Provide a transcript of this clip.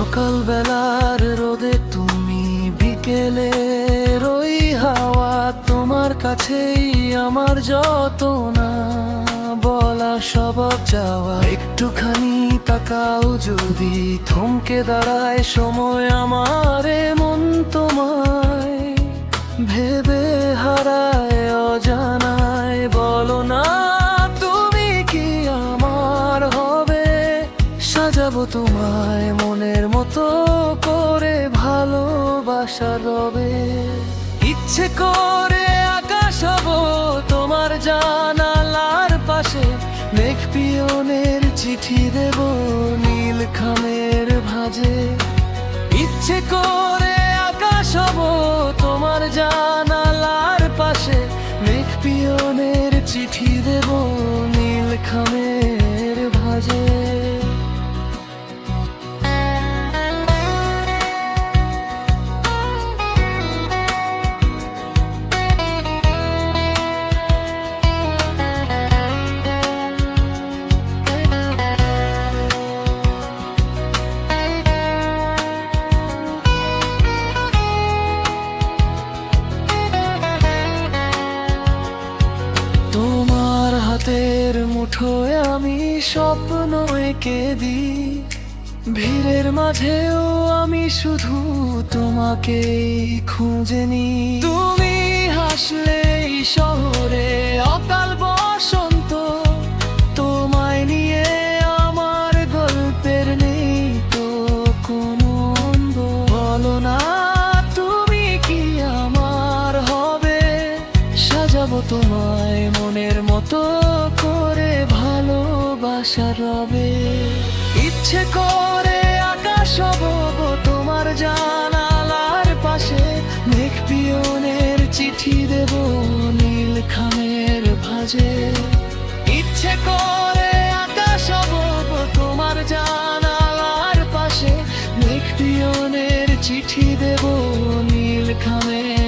সকাল বেলার রোদে তুমি বিকেলে রই হাওয়া, তোমার কাছেই আমার যত না বলা সব যাওয়া একটুখানি তাকাও যদি থমকে দাঁড়ায় সময় আমার মন তোমায়। ভেবে হারায় অজানা সাজাবো তোমায় মনের মতো করে ভালোবাসা রবে ইচ্ছে করে আকাশ হব তোমার জানালার পাশে। মেঘ পিয়নের চিঠি দেব নীল খামের ভাজে। ইচ্ছে করে আকাশ হব তোমার জানালার পাশে। মেঘ পিয়নের চিঠি দেব নীল খামের হাতের আমি স্বপ্ন এঁকে দিই। ভিড়ের মাঝেও আমি শুধু তোমাকেই খুঁজে নিই। তুমি হাসলেই শহরে অকাল বসন্ত। তোমায় নিয়ে আমার গল্পের নেই তো কোনো বলো না, তুমি কি আমার হবে? সাজাবো তোমায় মনের মতো করে। আশা রবে। ইচ্ছে করে আকাশ হব তোমার জানালার পাশে। মেঘ পিয়নের চিঠি দেব নীল খামের ভাজে। ইচ্ছে করে আকাশ হব তোমার জানালার পাশে। মেঘ পিয়নের চিঠি দেব নীল খামের